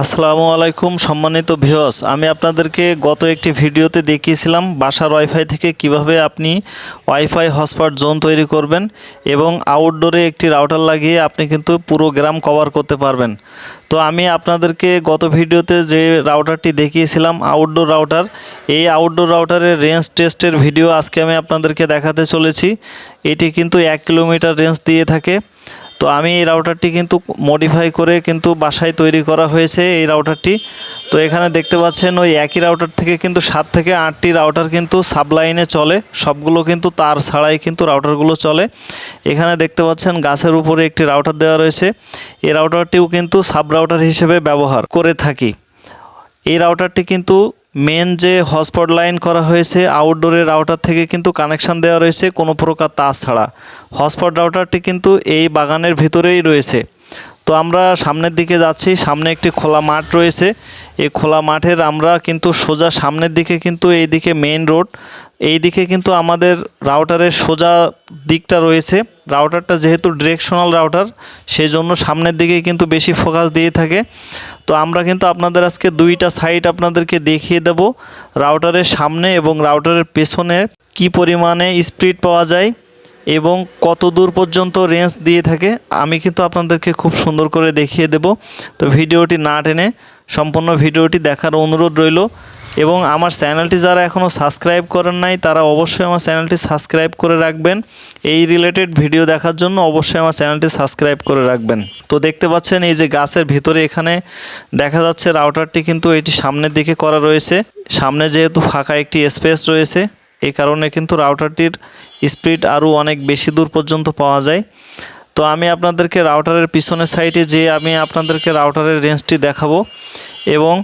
আসসালামু আলাইকুম সম্মানিত ভিউয়ার্স। আমি আপনাদেরকে গত একটি ভিডিওতে দেখিয়েছিলাম বাসার ওয়াইফাই থেকে কীভাবে আপনি ওয়াইফাই হটস্পট জোন তৈরি করবেন এবং আউটডোরে একটি রাউটার লাগিয়ে আপনি কিন্তু পুরো গ্রাম কভার করতে পারবেন। তো আমি আপনাদেরকে গত ভিডিওতে যে রাউটারটি দেখিয়েছিলাম, আউটডোর রাউটার, এই আউটডোর রাউটারের রেঞ্জ টেস্টের ভিডিও আজকে আমি আপনাদেরকে দেখাতে চলেছি। এটি কিন্তু এক কিলোমিটার রেঞ্জ দিয়ে থাকে। তো আমি এই রাউটারটি কিন্তু মডিফাই করে কিন্তু বাসায় তৈরি করা হয়েছে এই রাউটারটি তো এখানে দেখতে পাচ্ছেন ওই একই রাউটার থেকে কিন্তু সাত থেকে আটটি রাউটার কিন্তু সাবলাইনে চলে। সবগুলো কিন্তু তার ছাড়াই কিন্তু রাউটারগুলো চলে। এখানে দেখতে পাচ্ছেন গাছের উপরে একটি রাউটার দেওয়া রয়েছে। এই রাউটারটিও কিন্তু সাব রাউটার হিসেবে ব্যবহার করে থাকি। এই রাউটারটি কিন্তু মেন যে হটস্পট লাইন করা হয়েছে আউটডোরের রাউটার থেকে কিন্তু কানেকশান দেওয়া রয়েছে কোনো প্রকার তার ছাড়া হটস্পট রাউটারটি কিন্তু এই বাগানের ভিতরেই রয়েছে। তো আমরা সামনের দিকে যাচ্ছি, সামনে একটি খোলা মাঠ রয়েছে। এই খোলা মাঠের আমরা কিন্তু সোজা সামনের দিকে কিন্তু এই দিকে মেইন রোড এই দিকে কিন্তু আমাদের রাউটারের সোজা দিকটা রয়েছে। রাউটারটা যেহেতু ডিরেকশনাল রাউটার সেই জন্য সামনের দিকে কিন্তু বেশি ফোকাস দিয়ে থাকে। তো আমরা কিন্তু আপনাদের আজকে দুইটা সাইড আপনাদেরকে দেখিয়ে দেব রাউটারের সামনে এবং রাউটারের পেছনে কি পরিমাণে স্পিড পাওয়া যায় এবং কত দূর পর্যন্ত রেঞ্জ দিয়ে থাকে। আমি কিন্তু আপনাদেরকে খুব সুন্দর করে দেখিয়ে দেব। তো ভিডিওটি না টেনে সম্পূর্ণ ভিডিওটি দেখার অনুরোধ রইল। এবং আমার চ্যানেলটি যারা এখনও সাবস্ক্রাইব করেন নাই, তারা অবশ্যই আমার চ্যানেলটি সাবস্ক্রাইব করে রাখবেন। এই রিলেটেড ভিডিও দেখার জন্য অবশ্যই আমার চ্যানেলটি সাবস্ক্রাইব করে রাখবেন। তো দেখতে পাচ্ছেন এই যে গাছের ভিতরে এখানে দেখা যাচ্ছে রাউটারটি কিন্তু এটি সামনের দিকে করা রয়েছে। সামনে যেহেতু ফাঁকা একটি স্পেস রয়েছে এই কারণে কিন্তু রাউটারটির স্পিড আরও অনেক বেশি দূর পর্যন্ত পাওয়া যায়। তো আমি আপনাদেরকে রাউটারের পিছনের সাইডে যে আমি আপনাদেরকে রাউটারের রেঞ্জটি দেখাবো এবং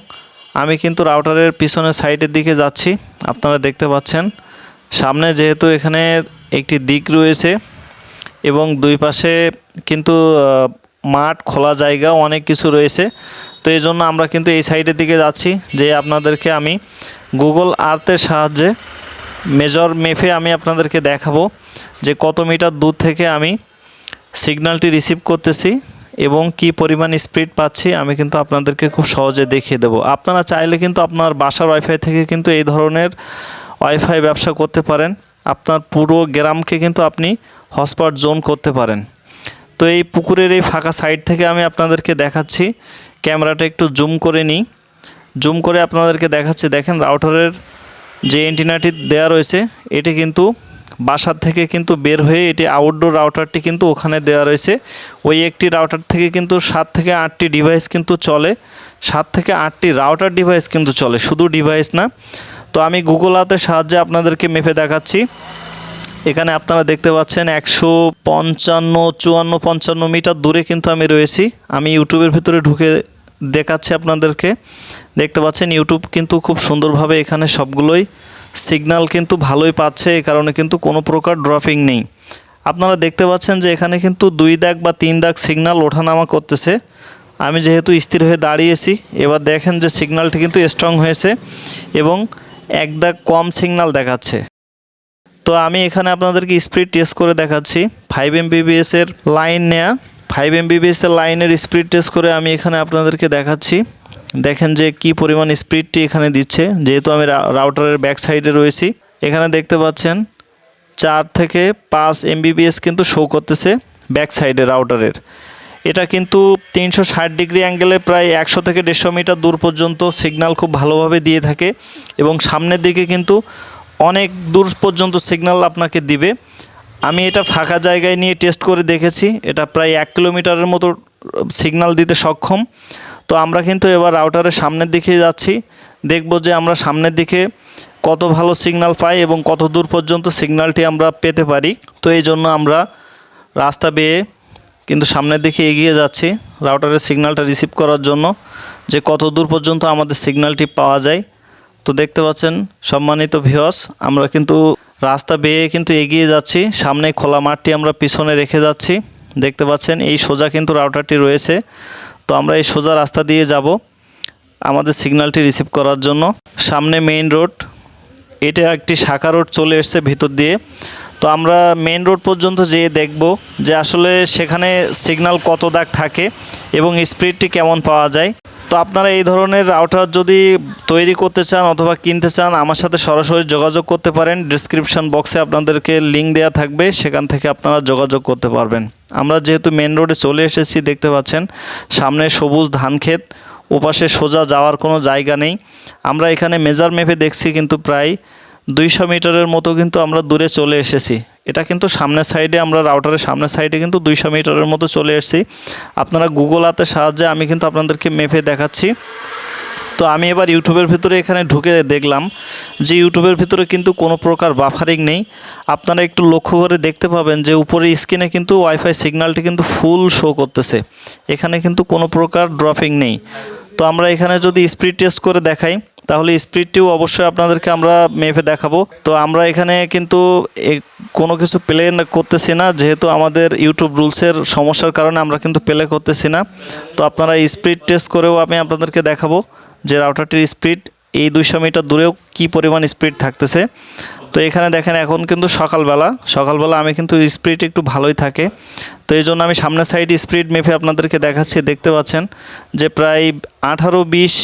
আমি কিন্তু রাউটারের পিছনের সাইডের দিকে যাচ্ছি। আপনারা দেখতে পাচ্ছেন, সামনে যেহেতু এখানে একটি দিক রয়েছে এবং দুই পাশে কিন্তু মাঠ, খোলা জায়গা অনেক কিছু রয়েছে। তো এই জন্য আমরা কিন্তু এই সাইডের দিকে যাচ্ছি যে আপনাদেরকে আমি গুগল আর্থের সাহায্যে মেজর মেপে আমি আপনাদেরকে দেখাবো যে কত মিটার দূর থেকে আমি সিগন্যালটি রিসিভ করতেছি। এবং কি পরিমাণ স্পিড পাচ্ছি, আমি কিন্তু আপনাদেরকে খুব সহজে দেখিয়ে দেবো। আপনারা চাইলে কিন্তু আপনার বাসার ওয়াইফাই থেকে কিন্তু এই ধরনের ওয়াইফাই ব্যবসা করতে পারেন। আপনার পুরো গ্রামকে কিন্তু আপনি হটস্পট জোন করতে পারেন। তো এই পুকুরের এই ফাঁকা সাইড থেকে আমি আপনাদেরকে দেখাচ্ছি। ক্যামেরাটা একটু জুম করে নিই। জুম করে আপনাদেরকে দেখাচ্ছি। দেখেন রাউটারের যে এন্টিনাটি দেওয়া রয়েছে, এটি কিন্তু বাসার থেকে কিন্তু বের হয়ে এটি আউটডোর রাউটারটি কিন্তু ওখানে দেওয়া রয়েছে। ওই একটি রাউটার থেকে কিন্তু সাত থেকে আটটি ডিভাইস কিন্তু চলে। সাত থেকে আটটি রাউটার ডিভাইস কিন্তু চলে, শুধু ডিভাইস না। তো আমি গুগল আর্থের সাহায্যে আপনাদেরকে মেপে দেখাচ্ছি। এখানে আপনারা দেখতে পাচ্ছেন একশো পঞ্চান্ন, চুয়ান্ন, পঞ্চান্ন মিটার দূরে কিন্তু আমি রয়েছি। আমি ইউটিউবের ভিতরে ঢুকে দেখাচ্ছি আপনাদেরকে। দেখতে পাচ্ছেন ইউটিউব কিন্তু খুব সুন্দরভাবে এখানে সবগুলোই সিগন্যাল কিন্তু ভালোই পাচ্ছে এই কারণে কিন্তু কোনো প্রকার ড্রপিং নেই। আপনারা দেখতে পাচ্ছেন যে এখানে কিন্তু দুই দাগ বা তিন দাগ সিগনাল ওঠানামা করতেছে। আমি যেহেতু স্থির হয়ে দাঁড়িয়েছি, এবার দেখেন যে সিগনালটি কিন্তু স্ট্রং হয়েছে এবং এক দাগ কম সিগনাল দেখাচ্ছে। তো আমি এখানে আপনাদেরকে স্পিড টেস্ট করে দেখাচ্ছি। ফাইভ এমবিবিএস এর লাইন নেয়া ফাইভ এমবিবিএস এর লাইনের স্পিড টেস্ট করে আমি এখানে আপনাদেরকে দেখাচ্ছি। দেখেন যে কি পরিমাণ স্পিডটি এখানে দিচ্ছে। যেহেতু আমি রাউটারের ব্যাক সাইডে রয়েছি, এখানে দেখতে পাচ্ছেন চার থেকে পাঁচ এমবিবিএস কিন্তু শো করতেছে ব্যাক সাইডে রাউটারের এটা কিন্তু তিনশো ষাট ডিগ্রি অ্যাঙ্গেলে প্রায় একশো থেকে দেড়শো মিটার দূর পর্যন্ত সিগন্যাল খুব ভালোভাবে দিয়ে থাকে এবং সামনের দিকে কিন্তু অনেক দূর পর্যন্ত সিগন্যাল আপনাকে দিবে। আমি এটা ফাঁকা জায়গায় নিয়ে টেস্ট করে দেখেছি। এটা প্রায় এক কিলোমিটারের মতো সিগন্যাল দিতে সক্ষম। তো আমরা কিন্তু এবার রাউটারের সামনের দিকে যাচ্ছি। দেখব যে আমরা সামনের দিকে কত ভালো সিগন্যাল পাই এবং কত দূর পর্যন্ত সিগন্যালটি আমরা পেতে পারি। তো এই জন্য আমরা রাস্তা বেয়ে কিন্তু সামনের দিকে এগিয়ে যাচ্ছি রাউটারের সিগন্যালটা রিসিভ করার জন্য, যে কত দূর পর্যন্ত আমাদের সিগন্যালটি পাওয়া যায়। তো দেখতে পাচ্ছেন, সম্মানিত ভিওস আমরা কিন্তু রাস্তা বেয়ে কিন্তু এগিয়ে যাচ্ছি। সামনে খোলা মাঠটি আমরা পিছনে রেখে যাচ্ছি। দেখতে পাচ্ছেন, এই সোজা কিন্তু রাউটারটি রয়েছে। তো আমরা এই সোজা রাস্তা দিয়ে যাব আমাদের সিগন্যালটি রিসিভ করার জন্য। সামনে মেইন রোড, এটা একটি শাখা রোড চলে এসছে ভিতর দিয়ে। তো আমরা মেইন রোড পর্যন্ত যেয়ে দেখব যে আসলে সেখানে সিগনাল কত দাগ থাকে এবং স্পিডটি কেমন পাওয়া যায়। তো আপনারা এই ধরনের রাউটার যদি তৈরি করতে চান অথবা কিনতে চান, আমার সাথে সরাসরি যোগাযোগ করতে পারেন। ডিসক্রিপশন বক্সে আপনাদেরকে লিঙ্ক দেওয়া থাকবে, সেখান থেকে আপনারা যোগাযোগ করতে পারবেন। আমরা যেহেতু মেন রোডে চলে এসেছি, দেখতে পাচ্ছেন, সামনে সবুজ ধান ক্ষেত, ওপাশে সোজা যাওয়ার কোনো জায়গা নেই। আমরা এখানে মেজার মেপে দেখছি কিন্তু প্রায় দুইশো মিটারের মতো কিন্তু আমরা দূরে চলে এসেছি। এটা কিন্তু সামনের সাইডে আমরা রাউটারের সামনের সাইডে কিন্তু দুইশো মিটারের মতো চলে এসেছি। আপনারা গুগল আতের সাহায্যে আমি কিন্তু আপনাদেরকে মেপে দেখাচ্ছি। তো আমি এবার ইউটিউবের ভিতরে এখানে ঢুকে দেখলাম যে ইউটিউবের ভিতরে কিন্তু কোনো প্রকার বাফারিং নেই। আপনারা একটু লক্ষ্য করে দেখতে পাবেন যে উপরে স্ক্রিনে কিন্তু ওয়াইফাই সিগন্যালটি কিন্তু ফুল শো করতেছে। এখানে কিন্তু কোনো প্রকার ড্রপিং নেই। তো আমরা এখানে যদি স্পিড টেস্ট করে দেখাই তাহলে স্পিডটিও অবশ্যই আপনাদেরকে আমরা মেপে দেখাবো। তো আমরা এখানে কিন্তু কোনো কিছু প্লে করতেছি না, যেহেতু আমাদের ইউটিউব রুলসের সমস্যার কারণে আমরা কিন্তু প্লে করতেছি না। তো আপনারা স্পিড টেস্ট করেও আমি আপনাদেরকে দেখাবো যে রাউটারটির স্পিড এই দুইশো মিটার দূরেও কি পরিমাণ স্পিড থাকতেছে। তো এখানে দেখেন এখন কিন্তু সকালবেলা সকালবেলা আমি কিন্তু স্পিড একটু ভালোই থাকে। তো এই জন্য আমি সামনের সাইড স্পিড মেপে আপনাদেরকে দেখাচ্ছি, দেখতে পাচ্ছেন যে প্রায় আঠারো, বিশ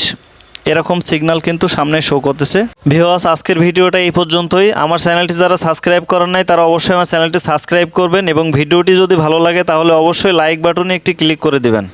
এরকম সিগন্যাল কিন্তু সামনে শো করতেছে। ভিওয়াস আজকের ভিডিওটা এই পর্যন্তই। আমার চ্যানেলটি যারা সাবস্ক্রাইব করেন নাই, তারা অবশ্যই আমার চ্যানেলটি সাবস্ক্রাইব করবেন এবং ভিডিওটি যদি ভালো লাগে, তাহলে অবশ্যই লাইক বাটনে একটি ক্লিক করে দিবেন।